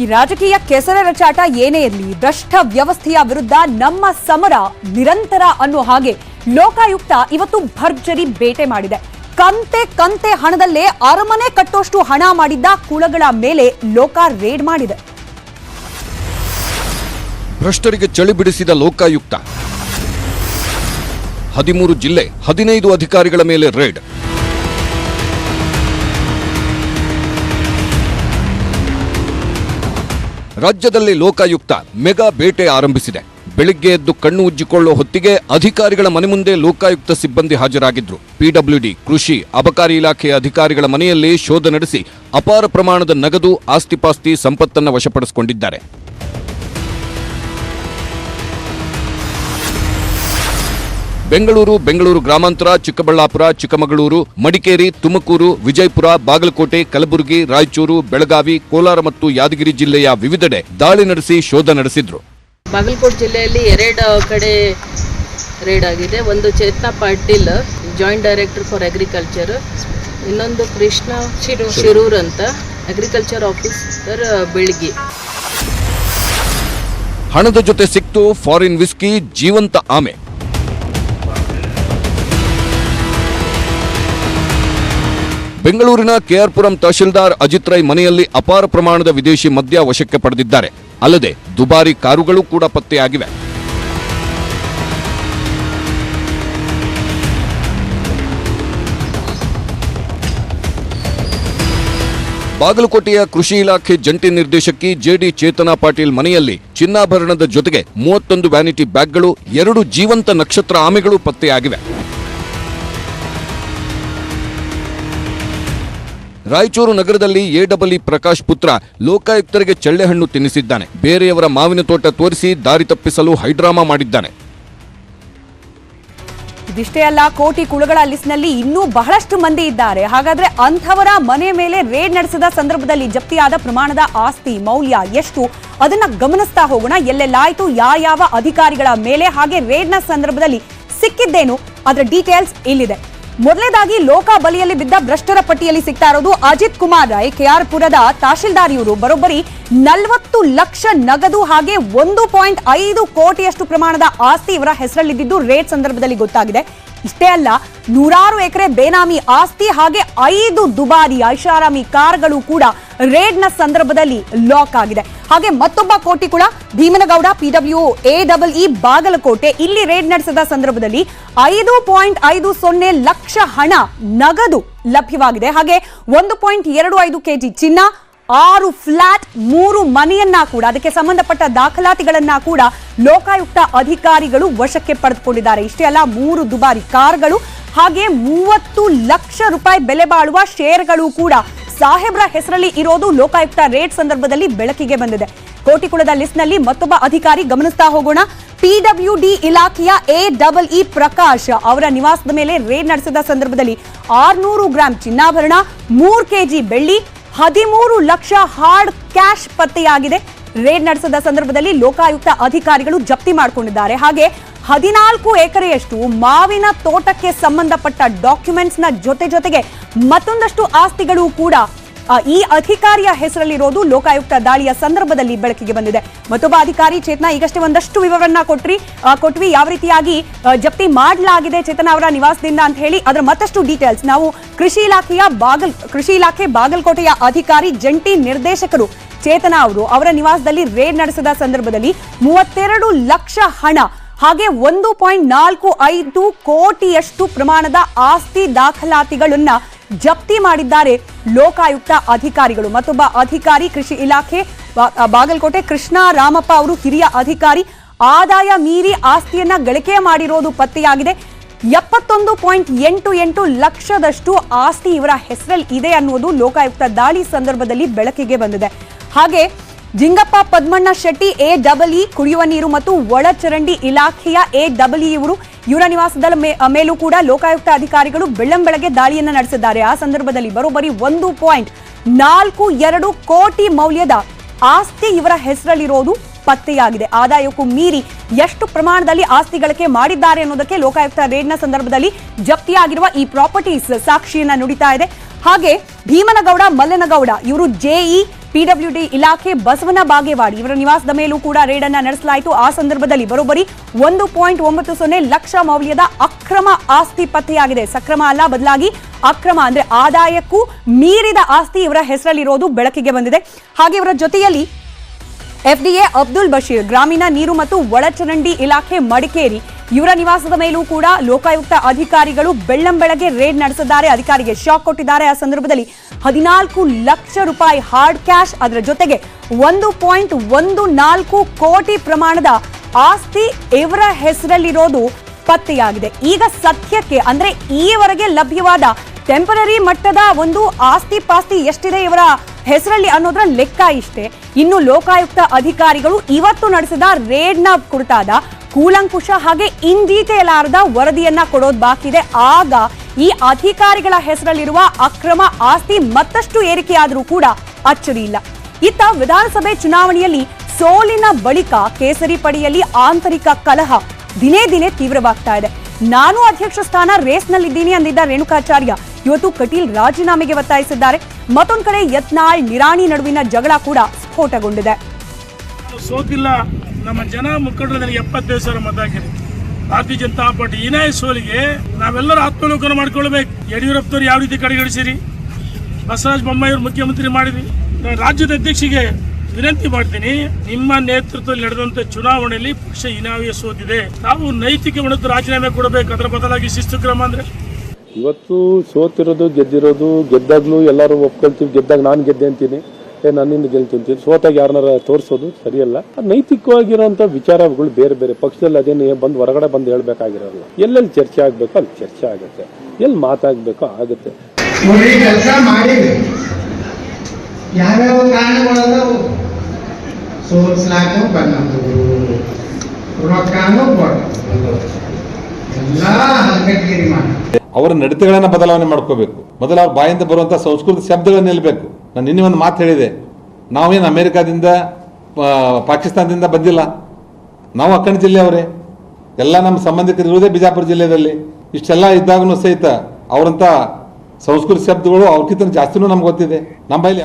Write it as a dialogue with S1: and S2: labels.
S1: ಈ ರಾಜಕೀಯ ಕೆಸರೆ ರಚಾಟ ಏನೇ ಇರಲಿ, ಭ್ರಷ್ಟ ವ್ಯವಸ್ಥೆಯ ವಿರುದ್ಧ ನಮ್ಮ ಸಮರ ನಿರಂತರ ಅನ್ನೋ ಹಾಗೆ ಲೋಕಾಯುಕ್ತ ಇವತ್ತು ಭರ್ಜರಿ ಬೇಟೆ ಮಾಡಿದೆ. ಕಂತೆ ಕಂತೆ ಹಣದಲ್ಲೇ ಅರಮನೆ ಕಟ್ಟೋಷ್ಟು ಹಣ ಮಾಡಿದ್ದ ಕುಳಗಳ ಮೇಲೆ ಲೋಕ ರೇಡ್ ಮಾಡಿದೆ.
S2: ಭ್ರಷ್ಟರಿಗೆ ಚಳಿ ಬಿಡಿಸಿದ ಲೋಕಾಯುಕ್ತ. ಹದಿಮೂರು ಜಿಲ್ಲೆ ಹದಿನೈದು ಅಧಿಕಾರಿಗಳ ಮೇಲೆ ರೇಡ್. ರಾಜ್ಯದಲ್ಲಿ ಲೋಕಾಯುಕ್ತ ಮೆಗಾ ಬೇಟೆ ಆರಂಭಿಸಿದೆ. ಬೆಳಿಗ್ಗೆ ಎದ್ದು ಕಣ್ಣು ಉಜ್ಜಿಕೊಳ್ಳೋ ಹೊತ್ತಿಗೆ ಅಧಿಕಾರಿಗಳ ಮನೆ ಮುಂದೆ ಲೋಕಾಯುಕ್ತ ಸಿಬ್ಬಂದಿ ಹಾಜರಾಗಿದ್ರು. ಪಿಡಬ್ಲ್ಯೂಡಿ, ಕೃಷಿ, ಅಬಕಾರಿ ಇಲಾಖೆಯ ಅಧಿಕಾರಿಗಳ ಮನೆಯಲ್ಲಿ ಶೋಧ ನಡೆಸಿ ಅಪಾರ ಪ್ರಮಾಣದ ನಗದು ಆಸ್ತಿಪಾಸ್ತಿ ಸಂಪತ್ತನ್ನ ವಶಪಡಿಸಿಕೊಂಡಿದ್ದಾರೆ. ಬೆಂಗಳೂರು ಬೆಂಗಳೂರು ಗ್ರಾಮಾಂತರ ಚಿಕ್ಕಬಳ್ಳಾಪುರ ಚಿಕ್ಕಮಗಳೂರು ಮಡಿಕೇರಿ ತುಮಕೂರು ವಿಜಯಪುರ ಬಾಗಲಕೋಟೆ ಕಲಬುರಗಿ ರಾಯಚೂರು ಬೆಳಗಾವಿ ಕೋಲಾರ ಮತ್ತು ಯಾದಗಿರಿ ಜಿಲ್ಲೆಯ ವಿವಿಧೆಡೆ ದಾಳಿ ನಡೆಸಿ ಶೋಧ ನಡೆಸಿದ್ರು.
S3: ಬಾಗಲಕೋಟೆ ಜಿಲ್ಲೆಯಲ್ಲಿ ಎರಡು ಕಡೆ ರೇಡ್ ಆಗಿದೆ. ಒಂದು Chetana Patil joint director for agriculture ಇನ್ನೊಂದು ಕೃಷ್ಣ ಶಿರೂರ್. ಅಂತ ಅಗ್ರಿಕಲ್ಚರ್ ಆಫೀಸರ್ ಬೆಳಗಿ.
S2: ಹಣದ ಜೊತೆ ಸಿಕ್ತು ಫಾರಿನ್ ವಿಸ್ಕಿ ಜೀವಂತ ಆಮೆ. ಬೆಂಗಳೂರಿನ ಕೆಆರ್ಪುರಂ ತಹಶೀಲ್ದಾರ್ ಅಜಿತ್ ರೈ ಮನೆಯಲ್ಲಿ ಅಪಾರ ಪ್ರಮಾಣದ ವಿದೇಶಿ ಮದ್ಯ ವಶಕ್ಕೆ ಪಡೆದಿದ್ದಾರೆ. ಅಲ್ಲದೆ ದುಬಾರಿ ಕಾರುಗಳು ಕೂಡ ಪತ್ತೆಯಾಗಿವೆ. ಬಾಗಲಕೋಟೆಯ ಕೃಷಿ ಇಲಾಖೆ ಜಂಟಿ ನಿರ್ದೇಶಕಿ ಜೆಡಿ ಚೇತನಾ ಪಾಟೀಲ್ ಮನೆಯಲ್ಲಿ ಚಿನ್ನಾಭರಣದ ಜೊತೆಗೆ ಮೂವತ್ತೊಂದು ವ್ಯಾನಿಟಿ ಬ್ಯಾಗ್ಗಳು, ಎರಡು ಜೀವಂತ ನಕ್ಷತ್ರ ಆಮೆಗಳು ಪತ್ತೆಯಾಗಿವೆ. ರಾಯಚೂರು ನಗರದಲ್ಲಿ ಎಡಬ್ಲ್ಇ ಪ್ರಕಾಶ್ ಪುತ್ರ ಲೋಕಾಯುಕ್ತರಿಗೆ ಚಳ್ಳೆಹಣ್ಣು ತಿನ್ನಿಸಿದ್ದಾನೆ. ಬೇರೆಯವರ ಮಾವಿನ ತೋಟ ತೋರಿಸಿ ದಾರಿ ತಪ್ಪಿಸಲು ಹೈಡ್ರಾಮಾ ಮಾಡಿದ್ದಾನೆ.
S1: ಇದಿಷ್ಟೇ ಅಲ್ಲ, ಕೋಟಿ ಕುಳಗಳ ಲಿಸ್ಟ್ನಲ್ಲಿ ಇನ್ನೂ ಬಹಳಷ್ಟು ಮಂದಿ ಇದ್ದಾರೆ. ಹಾಗಾದ್ರೆ ಅಂಥವರ ಮನೆ ಮೇಲೆ ರೇಡ್ ನಡೆಸಿದ ಸಂದರ್ಭದಲ್ಲಿ ಜಪ್ತಿಯಾದ ಪ್ರಮಾಣದ ಆಸ್ತಿ ಮೌಲ್ಯ ಎಷ್ಟು? ಅದನ್ನ ಗಮನಿಸ್ತಾ ಹೋಗೋಣ. ಎಲ್ಲೆಲ್ಲಾಯ್ತು? ಯಾವ ಅಧಿಕಾರಿಗಳ ಮೇಲೆ ಹಾಗೆ ರೇಡ್ನ ಸಂದರ್ಭದಲ್ಲಿ ಸಿಕ್ಕಿದ್ದೇನು? ಅದರ ಡೀಟೇಲ್ಸ್ ಇಲ್ಲಿದೆ. ಮೊದಲನೇದಾಗಿ ಲೋಕ ಬಲಿಯಲ್ಲಿ ಬಿದ್ದ ಭ್ರಷ್ಟರ ಪಟ್ಟಿಯಲ್ಲಿ ಸಿಗ್ತಾ ಇರೋದು ಅಜಿತ್ ಕುಮಾರ್ ರಾಯ್. ಕೆಆರ್ ಪುರದ ತಹಶೀಲ್ದಾರ್ ಇವರು ಬರೋಬ್ಬರಿ ನಲವತ್ತು ಲಕ್ಷ ನಗದು ಹಾಗೆ ಒಂದು ಪಾಯಿಂಟ್ ಐದು ಕೋಟಿಯಷ್ಟು ಪ್ರಮಾಣದ ಆಸ್ತಿ ಇವರ ಹೆಸರಲ್ಲಿದ್ದು ರೇಟ್ ಸಂದರ್ಭದಲ್ಲಿ ಗೊತ್ತಾಗಿದೆ. ಇಷ್ಟೇ ಅಲ್ಲ, ನೂರಾರು ಎಕರೆ ಬೇನಾಮಿ ಆಸ್ತಿ ಹಾಗೆ ಐದು ದುಬಾರಿ ಐಷಾರಾಮಿ ಕಾರ್ಗಳು ಕೂಡ ರೇಡ್ನ ಸಂದರ್ಭದಲ್ಲಿ ಲಾಕ್ ಆಗಿದೆ. ಹಾಗೆ ಮತ್ತೊಬ್ಬ ಕೋಟಿ ಕೂಡ Bhimanagouda P W A double E Bagalkote ಇಲ್ಲಿ ರೇಡ್ ನಡೆಸಿದ ಸಂದರ್ಭದಲ್ಲಿ ಐದು ಪಾಯಿಂಟ್ ಐದು ಸೊನ್ನೆ ಲಕ್ಷ ಹಣ ನಗದು ಲಭ್ಯವಾಗಿದೆ. ಹಾಗೆ ಒಂದು ಪಾಯಿಂಟ್ ಎರಡು ಐದು ಕೆಜಿ ಚಿನ್ನ ಆರು ಫ್ಲಾಟ್, ಮೂರು ಮನೆಯನ್ನ ಕೂಡ, ಅದಕ್ಕೆ ಸಂಬಂಧಪಟ್ಟ ದಾಖಲಾತಿಗಳನ್ನ ಕೂಡ ಲೋಕಾಯುಕ್ತ ಅಧಿಕಾರಿಗಳು ವಶಕ್ಕೆ ಪಡೆದುಕೊಂಡಿದ್ದಾರೆ. ಇಷ್ಟೇ ಅಲ್ಲ, ಮೂರು ದುಬಾರಿ ಕಾರ್ಗಳು, ಹಾಗೆ ಮೂವತ್ತು ಲಕ್ಷ ರೂಪಾಯಿ ಬೆಲೆ ಬಾಳುವ ಶೇರ್ಗಳು ಕೂಡ ಸಾಹೇಬ್ರ ಹೆಸರಲ್ಲಿ ಇರೋದು ಲೋಕಾಯುಕ್ತ ರೇಡ್ ಸಂದರ್ಭದಲ್ಲಿ ಬೆಳಕಿಗೆ ಬಂದಿದೆ. ಕೋಟಿಕುಳದ ಲಿಸ್ಟ್ನಲ್ಲಿ ಮತ್ತೊಬ್ಬ ಅಧಿಕಾರಿ ಗಮನಿಸ್ತಾ ಹೋಗೋಣ. ಪಿಡಬ್ಲ್ಯೂಡಿ ಇಲಾಖೆಯ ಎ ಡಬಲ್ ಇ ಪ್ರಕಾಶ್ ಅವರ ನಿವಾಸದ ಮೇಲೆ ರೇಡ್ ನಡೆಸಿದ ಸಂದರ್ಭದಲ್ಲಿ ಆರ್ನೂರು ಗ್ರಾಂ ಚಿನ್ನಾಭರಣ, ಮೂರು ಕೆಜಿ ಬೆಳ್ಳಿ ಹದಿಮೂರು ಲಕ್ಷ ಹಾರ್ಡ್ ಕ್ಯಾಶ್ ಪತ್ತೆಯಾಗಿದೆ. ರೇಡ್ ನಡೆಸಿದ ಸಂದರ್ಭದಲ್ಲಿ ಲೋಕಾಯುಕ್ತ ಅಧಿಕಾರಿಗಳು ಜಪ್ತಿ ಮಾಡಿಕೊಂಡಿದ್ದಾರೆ. ಹಾಗೆ ಹದಿನಾಲ್ಕು ಎಕರೆಯಷ್ಟು ಮಾವಿನ ತೋಟಕ್ಕೆ ಸಂಬಂಧಪಟ್ಟ ಡಾಕ್ಯುಮೆಂಟ್ಸ್ನ ಜೊತೆ ಜೊತೆಗೆ ಮತ್ತೊಂದಷ್ಟು ಆಸ್ತಿಗಳು ಕೂಡ ಈ ಅಧಿಕಾರಿಯ ಹೆಸರಲ್ಲಿರೋದು ಲೋಕಾಯುಕ್ತ ದಾಳಿಯ ಸಂದರ್ಭದಲ್ಲಿ ಬೆಳಕಿಗೆ ಬಂದಿದೆ. ಮತ್ತೊಬ್ಬ ಅಧಿಕಾರಿ ಚೇತನ, ಈಗಷ್ಟೇ ಒಂದಷ್ಟು ವಿವರವನ್ನ ಕೊಟ್ರಿ. ಕೊಟ್ವಿ, ಯಾವ ರೀತಿಯಾಗಿ ಜಪ್ತಿ ಮಾಡಲಾಗಿದೆ ಚೇತನ ಅವರ ನಿವಾಸದಿಂದ ಅಂತ ಹೇಳಿ ಅದರ ಮತ್ತಷ್ಟು ಡೀಟೇಲ್ಸ್ ನಾವು ಕೃಷಿ ಇಲಾಖೆಯ ಬಾಗಲ್, ಕೃಷಿ ಇಲಾಖೆ ಬಾಗಲಕೋಟೆಯ ಅಧಿಕಾರಿ, ಜಂಟಿ ನಿರ್ದೇಶಕರು ಚೇತನ ಅವರು ಅವರ ನಿವಾಸದಲ್ಲಿ ರೇಡ್ ನಡೆಸಿದ ಸಂದರ್ಭದಲ್ಲಿ ಮೂವತ್ತೆರಡು ಲಕ್ಷ ಹಣ, ಹಾಗೆ ಒಂದು ಪಾಯಿಂಟ್ ನಾಲ್ಕು ಐದು ಕೋಟಿಯಷ್ಟು ಪ್ರಮಾಣದ ಆಸ್ತಿ ದಾಖಲಾತಿಗಳನ್ನ ಜಪ್ತಿ ಮಾಡಿದ್ದಾರೆ ಲೋಕಾಯುಕ್ತ ಅಧಿಕಾರಿಗಳು. ಮತ್ತೊಬ್ಬ ಅಧಿಕಾರಿ, ಕೃಷಿ ಇಲಾಖೆ ಬಾಗಲಕೋಟೆ ಕೃಷ್ಣ ರಾಮಪ್ಪ ಅವರು ಹಿರಿಯ ಅಧಿಕಾರಿ. ಆದಾಯ ಮೀರಿ ಆಸ್ತಿಯನ್ನ ಗಳಿಕೆ ಮಾಡಿರೋದು ಪತ್ತೆಯಾಗಿದೆ. ಎಪ್ಪತ್ತೊಂದು ಪಾಯಿಂಟ್ ಎಂಟು ಎಂಟು ಲಕ್ಷದಷ್ಟು ಆಸ್ತಿ ಇವರ ಹೆಸರಲ್ಲಿ ಇದೆ ಅನ್ನುವುದು ಲೋಕಾಯುಕ್ತ ದಾಳಿ ಸಂದರ್ಭದಲ್ಲಿ ಬೆಳಕಿಗೆ ಬಂದಿದೆ. ಹಾಗೆ Jingappa Padmanna Shetty, A double E ಕುಡಿಯುವ ನೀರು ಮತ್ತು ಒಳಚರಂಡಿ ಇಲಾಖೆಯ ಎ ಡಬಲ್ ಇ ಇವರು ಇವರ ನಿವಾಸದ ಮೇಲೂ ಕೂಡ ಲೋಕಾಯುಕ್ತ ಅಧಿಕಾರಿಗಳು ಬೆಳ್ಳಂಬೆಳಗ್ಗೆ ದಾಳಿಯನ್ನ ನಡೆಸಿದ್ದಾರೆ. ಆ ಸಂದರ್ಭದಲ್ಲಿ ಬರೋಬ್ಬರಿ ಒಂದು ಪಾಯಿಂಟ್ ನಾಲ್ಕು ಎರಡು ಕೋಟಿ ಮೌಲ್ಯದ ಆಸ್ತಿ ಇವರ ಹೆಸರಲ್ಲಿರೋದು ಪತ್ತೆಯಾಗಿದೆ. ಆದಾಯಕ್ಕೂ ಮೀರಿ ಎಷ್ಟು ಪ್ರಮಾಣದಲ್ಲಿ ಆಸ್ತಿ ಗಳಿಕೆ ಮಾಡಿದ್ದಾರೆ ಅನ್ನೋದಕ್ಕೆ ಲೋಕಾಯುಕ್ತ ರೇಡ್ನ ಸಂದರ್ಭದಲ್ಲಿ ಜಪ್ತಿಯಾಗಿರುವ ಈ ಪ್ರಾಪರ್ಟೀಸ್ ಸಾಕ್ಷಿಯನ್ನ ನುಡಿತಾ ಇದೆ. ಹಾಗೆ ಭೀಮನಗೌಡ, ಮಲ್ಲನಗೌಡ ಇವರು ಜೆಇ ಪಿಡಬ್ಲ್ಯೂಡಿ ಇಲಾಖೆ ಬಸವನ ಬಾಗೇವಾಡಿ ಇವರ ನಿವಾಸದ ಮೇಲೂ ಕೂಡ ರೇಡ್ ಅನ್ನ ನಡೆಸಲಾಯಿತು. ಆ ಸಂದರ್ಭದಲ್ಲಿ ಬರೋಬ್ಬರಿ ಒಂದು ಪಾಯಿಂಟ್ ಒಂಬತ್ತು ಸೊನ್ನೆ ಲಕ್ಷ ಮೌಲ್ಯದ ಅಕ್ರಮ ಆಸ್ತಿ ಪತ್ತೆಯಾಗಿದೆ. ಸಕ್ರಮ ಅಲ್ಲ, ಬದಲಾಗಿ ಅಕ್ರಮ ಅಂದ್ರೆ ಆದಾಯಕ್ಕೂ ಮೀರಿದ ಆಸ್ತಿ ಇವರ ಹೆಸರಲ್ಲಿರೋದು ಬೆಳಕಿಗೆ ಬಂದಿದೆ. ಹಾಗೆ ಇವರ ಜೊತೆಯಲ್ಲಿ ಎಫ್ಡಿಎ ಅಬ್ದುಲ್ ಬಶೀರ್, ಗ್ರಾಮೀಣ ನೀರು ಮತ್ತು ಒಳಚರಂಡಿ ಇಲಾಖೆ ಮಡಿಕೇರಿ ಇವರ ನಿವಾಸದ ಮೇಲೂ ಕೂಡ ಲೋಕಾಯುಕ್ತ ಅಧಿಕಾರಿಗಳು ಬೆಳ್ಳಂಬೆಳಗ್ಗೆ ರೇಡ್ ನಡೆಸಿದ್ದಾರೆ. ಅಧಿಕಾರಿಗೆ ಶಾಕ್ ಕೊಟ್ಟಿದ್ದಾರೆ. ಆ ಸಂದರ್ಭದಲ್ಲಿ ಹದಿನಾಲ್ಕು ಲಕ್ಷ ರೂಪಾಯಿ ಹಾರ್ಡ್ ಕ್ಯಾಶ್ ಅದರ ಜೊತೆಗೆ ಒಂದು ಪಾಯಿಂಟ್ ಒಂದು ನಾಲ್ಕು ಕೋಟಿ ಪ್ರಮಾಣದ ಆಸ್ತಿ ಇವರ ಹೆಸರಲ್ಲಿರೋದು ಪತ್ತೆಯಾಗಿದೆ. ಈಗ ಸತ್ಯಕ್ಕೆ ಅಂದ್ರೆ ಈವರೆಗೆ ಲಭ್ಯವಾದ ಟೆಂಪರರಿ ಮಟ್ಟದ ಒಂದು ಆಸ್ತಿ ಪಾಸ್ತಿ ಎಷ್ಟಿದೆ ಇವರ ಹೆಸರಲ್ಲಿ ಅನ್ನೋದ್ರ ಲೆಕ್ಕ ಇಷ್ಟೇ. ಇನ್ನು ಲೋಕಾಯುಕ್ತ ಅಧಿಕಾರಿಗಳು ಇವತ್ತು ನಡೆಸಿದ ರೇಡ್ನ ಕುರಿತಾದ ಕೂಲಂಕುಷ ಹಾಗೆ ಇನ್ ಡೀಟೇಲ್ ಆರದ ವರದಿಯನ್ನ ಕೊಡೋದು ಬಾಕಿ ಇದೆ ಆಗ ಈ ಅಧಿಕಾರಿಗಳ ಹೆಸರಲ್ಲಿರುವ ಅಕ್ರಮ ಆಸ್ತಿ ಮತ್ತಷ್ಟು ಏರಿಕೆಯಾದರೂ ಕೂಡ ಅಚ್ಚರಿ ಇಲ್ಲ. ಇತ್ತ ವಿಧಾನಸಭೆ ಚುನಾವಣೆಯಲ್ಲಿ ಸೋಲಿನ ಬಳಿಕ ಕೇಸರಿ ಪಡೆಯಲ್ಲಿ ಆಂತರಿಕ ಕಲಹ ದಿನೇ ದಿನೇ ತೀವ್ರವಾಗ್ತಾ ಇದೆ. ನಾನು ಅಧ್ಯಕ್ಷ ಸ್ಥಾನ ರೇಸ್ನಲ್ಲಿದ್ದೀನಿ ಅಂದಿದ್ದ ರೇಣುಕಾಚಾರ್ಯ. ಇವತ್ತು ಕಟೀಲ್ ರಾಜೀನಾಮೆಗೆ ಒತ್ತಾಯಿಸಿದ್ದಾರೆ. ಮತ್ತೊಂದು ಕಡೆ ಯತ್ನಾಳ್, ನಿರಾಣಿ ನಡುವಿನ ಜಗಳ ಕೂಡ ಸ್ಫೋಟಗೊಂಡಿದೆ.
S4: ಸೋತಿಲ್ಲ. ನಮ್ಮ ಜನ ಮುಖಂಡರು ಎಪ್ಪತ್ತೈದು ಸಾವಿರ ಮತ ಹಾಕಿದ್ರು ಭಾರತೀಯ ಜನತಾ ಪಾರ್ಟಿ ಏನೇ ಸೋಲಿಗೆ ನಾವೆಲ್ಲರೂ ಆತ್ಮಲೋಕನ ಮಾಡ್ಕೊಳ್ಬೇಕು ಯಡಿಯೂರಪ್ಪನವ್ರು ಯಾವ ರೀತಿ ಕಡೆಗಣಿಸಿರಿ? ಬಸವರಾಜ ಬೊಮ್ಮಾಯಿಯವರು ಮುಖ್ಯಮಂತ್ರಿ ಮಾಡಿದ್ರಿ. ನಾನು ರಾಜ್ಯದ ಅಧ್ಯಕ್ಷಿಗೆ ವಿನಂತಿ ಮಾಡ್ತೀನಿ, ನಿಮ್ಮ ನೇತೃತ್ವದಲ್ಲಿ ನಡೆದಂತ ಚುನಾವಣೆಯಲ್ಲಿ ಪಕ್ಷ ಇನಾವಿಯ ಸೋತಿದೆ. ನಾವು ನೈತಿಕ ಹೊಣೆತು ರಾಜೀನಾಮೆ ಕೊಡಬೇಕು, ಅದರ ಬದಲಾಗಿ ಶಿಸ್ತು ಕ್ರಮ ಅಂದ್ರೆ?
S5: ಇವತ್ತು ಸೋತಿರೋದು, ಗೆದ್ದಿರೋದು, ಗೆದ್ದಾಗ್ಲೂ ಎಲ್ಲರೂ ಒಪ್ಕೊಳ್ತೀವಿ, ಗೆದ್ದಾಗ ನಾನು ಗೆದ್ದೆ ಅಂತೀನಿ. ಏ ನನ್ನಿಂದ ಗೆಲ್ತೀನಿ ಸೋತಾಗ ಯಾರನ್ನಾರ ತೋರಿಸೋದು ಸರಿಯಲ್ಲ. ಅದ್ ನೈತಿಕವಾಗಿರುವಂತ ವಿಚಾರಗಳು ಬೇರೆ ಬೇರೆ. ಪಕ್ಷದಲ್ಲಿ ಅದೇನು ಬಂದು ಹೊರಗಡೆ ಬಂದು ಹೇಳ್ಬೇಕಾಗಿರೋಲ್ಲ. ಎಲ್ಲೆಲ್ಲಿ ಚರ್ಚೆ ಆಗ್ಬೇಕು ಅಲ್ಲಿ ಚರ್ಚೆ ಆಗುತ್ತೆ. ಎಲ್ಲಿ ಮಾತಾಗ್ಬೇಕೋ ಆಗುತ್ತೆ.
S6: ಯಾವ್ಯಾವ ಕಾರಣಗಳದಾವು? ಸೋಲ್ಸ್ಲಾಕ ಬಂದವು ರೊಕ್ಕನೂ ಎಲ್ಲ ಮಾಡಿ.
S7: ಅವರ ನಡತೆಗಳನ್ನ ಬದಲಾವಣೆ ಮಾಡ್ಕೋಬೇಕು. ಮೊದಲು ಅವ್ರ ಬಾಯಿಂದ ಬರುವಂತಹ ಸಂಸ್ಕೃತ ಶಬ್ದಗಳನ್ನ ನಿಲ್ಲಬೇಕು ನಾನು ನಿನ್ನೆ ಒಂದು ಮಾತು ಹೇಳಿದೆ. ನಾವೇನು ಅಮೇರಿಕಾದಿಂದ ಪಾಕಿಸ್ತಾನದಿಂದ ಬಂದಿಲ್ಲ. ನಾವು ಅಕ್ಕಣ ಜಿಲ್ಲೆಯವರೇ ಎಲ್ಲ ನಮ್ಮ ಸಂಬಂಧಿಕರು ಇರುವುದೇ ಬಿಜಾಪುರ ಜಿಲ್ಲೆಯಲ್ಲಿ. ಇಷ್ಟೆಲ್ಲ ಇದ್ದಾಗೂ ಸಹಿತ ಅವರಂಥ ಸಂಸ್ಕೃತ ಶಬ್ದಗಳು ಅವ್ರಕ್ಕಿಂತ ಜಾಸ್ತಿನೂ ನಮ್ಗೆ ಗೊತ್ತಿದೆ. ನಮ್ಮ ಬೈಲಿ